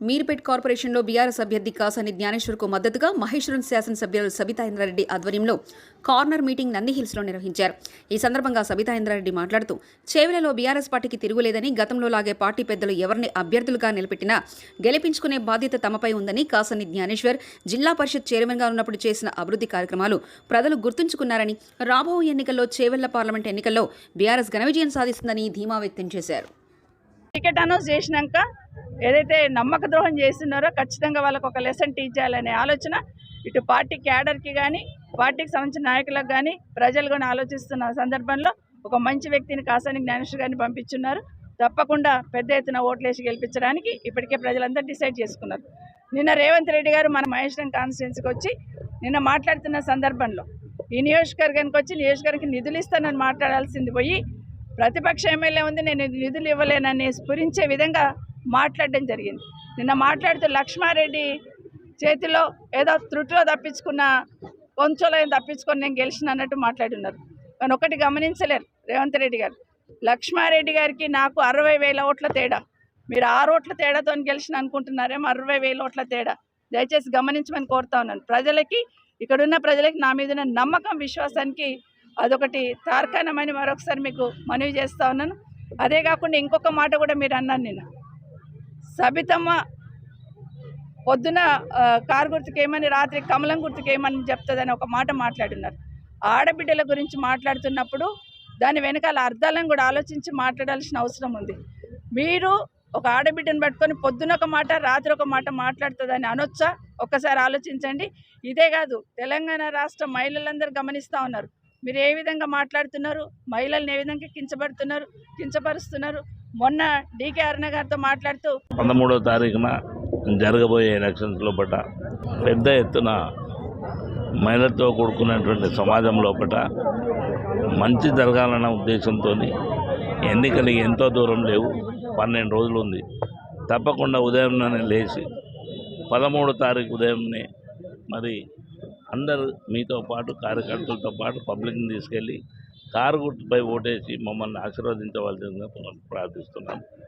మీర్పేట్ కార్పొరేషన్లో బీఆర్ఎస్ అభ్యర్థి కాసాని జ్ఞానేశ్వర్కు మద్దతుగా మహేశ్వరం శాసనసభ్యులు సబితా ఇంద్రారెడ్డి ఆధ్వర్యంలో కార్నర్ మీటింగ్ నంది హిల్స్లో నిర్వహించారు. ఈ సందర్భంగా సబితా ఇంద్రారెడ్డి మాట్లాడుతూ చేవెలలో బీఆర్ఎస్ పార్టీకి తిరుగులేదని గతంలో లాగే పార్టీ పెద్దలు ఎవరిని అభ్యర్థులుగా నిలబెట్టినా గెలిపించుకునే బాధ్యత తమపై ఉందని కాసాని జ్ఞానేశ్వర్ జిల్లా పరిషత్ చైర్మన్గా ఉన్నప్పుడు చేసిన అభివృద్ధి కార్యక్రమాలు ప్రజలు గుర్తుంచుకున్నారని రాబో ఎన్నికల్లో చేవెళ్ళ పార్లమెంట్ ఎన్నికల్లో బీఆర్ఎస్ ఘన విజయం సాధిస్తుందని ధీమా వ్యక్తం చేశారు. టికెట్ అనౌన్స్ చేసినాక ఏదైతే నమ్మక ద్రోహం చేస్తున్నారో ఖచ్చితంగా వాళ్ళకు ఒక లెసన్ టీచ్ చేయాలనే ఆలోచన. ఇటు పార్టీ క్యాడర్కి కానీ పార్టీకి సంబంధించిన నాయకులకు కానీ ప్రజలు కూడా ఆలోచిస్తున్న సందర్భంలో ఒక మంచి వ్యక్తిని కాసాని జ్ఞానేశ్వర్ గారిని పంపించున్నారు. తప్పకుండా పెద్ద ఎత్తున ఓట్లేసి గెలిపించడానికి ఇప్పటికే ప్రజలందరూ డిసైడ్ చేసుకున్నారు. నిన్న రేవంత్ రెడ్డి గారు మన మహేశ్వరం కాన్స్టిట్యున్సీకి వచ్చి నిన్న మాట్లాడుతున్న సందర్భంలో ఈ నియోజకవర్గానికి వచ్చి నియోజకవర్గానికి నిధులు ఇస్తానని మాట్లాడాల్సింది పోయి ప్రతిపక్ష ఎమ్మెల్యే ఉంది నేను నిధులు ఇవ్వలేనని స్ఫురించే విధంగా మాట్లాడడం జరిగింది. నిన్న మాట్లాడుతూ లక్ష్మారెడ్డి చేతిలో ఏదో త్రుటిలో తప్పించుకున్న కొంచెంలో తప్పించుకొని నేను గెలిచిన అన్నట్టు మాట్లాడున్నారు. కానీ ఒకటి గమనించలేరు రేవంత్ రెడ్డి గారు. లక్ష్మారెడ్డి గారికి నాకు అరవై వేల ఓట్ల తేడా. మీరు ఆరు ఓట్ల తేడాతో గెలిచిన అనుకుంటున్నారేమో అరవై వేల ఓట్ల తేడా. దయచేసి గమనించమని కోరుతా ఉన్నాను. ప్రజలకి ఇక్కడున్న ప్రజలకి నా మీద నమ్మకం విశ్వాసానికి అదొకటి తార్కాణమని మరొకసారి మీకు మనవి చేస్తూ ఉన్నాను. అదే కాకుండా ఇంకొక మాట కూడా మీరు అన్నాను నేను సబితమ్మ పొద్దున కారు గుర్తుకు ఏమని రాత్రి కమలం గుర్తుకు ఏమని చెప్తుందని ఒక మాట మాట్లాడున్నారు. ఆడబిడ్డల గురించి మాట్లాడుతున్నప్పుడు దాని వెనకాల అర్థాలను కూడా ఆలోచించి మాట్లాడాల్సిన అవసరం ఉంది. మీరు ఒక ఆడబిడ్డను పట్టుకొని పొద్దున ఒక మాట రాత్రి ఒక మాట మాట్లాడుతుందని అనొచ్చా? ఒక్కసారి ఆలోచించండి. ఇదే కాదు తెలంగాణ రాష్ట్ర మహిళలందరూ గమనిస్తూ ఉన్నారు. మీరు ఏ విధంగా మాట్లాడుతున్నారు? మహిళల్ని ఏ విధంగా కించబడుతున్నారు కించపరుస్తున్నారు? మొన్న డీకే అరుణ గారితో మాట్లాడుతూ పదమూడో తారీఖున జరగబోయే ఎలక్షన్స్ లోపల పెద్ద ఎత్తున మహిళలతో కూడుకున్నటువంటి సమాజం లోపల మంచి జరగాలన్న ఉద్దేశంతో ఎన్నికలు ఎంతో దూరం లేవు. పన్నెండు రోజులు ఉంది. తప్పకుండా ఉదయం లేచి పదమూడో తారీఖు ఉదయంనే మరి అందరూ మీతో పాటు కార్యకర్తలతో పాటు పబ్లిక్ని తీసుకెళ్ళి కారు గుర్తుపై ఓటేసి మమ్మల్ని ఆశీర్వదించవలసిందిగా ప్రార్థిస్తున్నాం.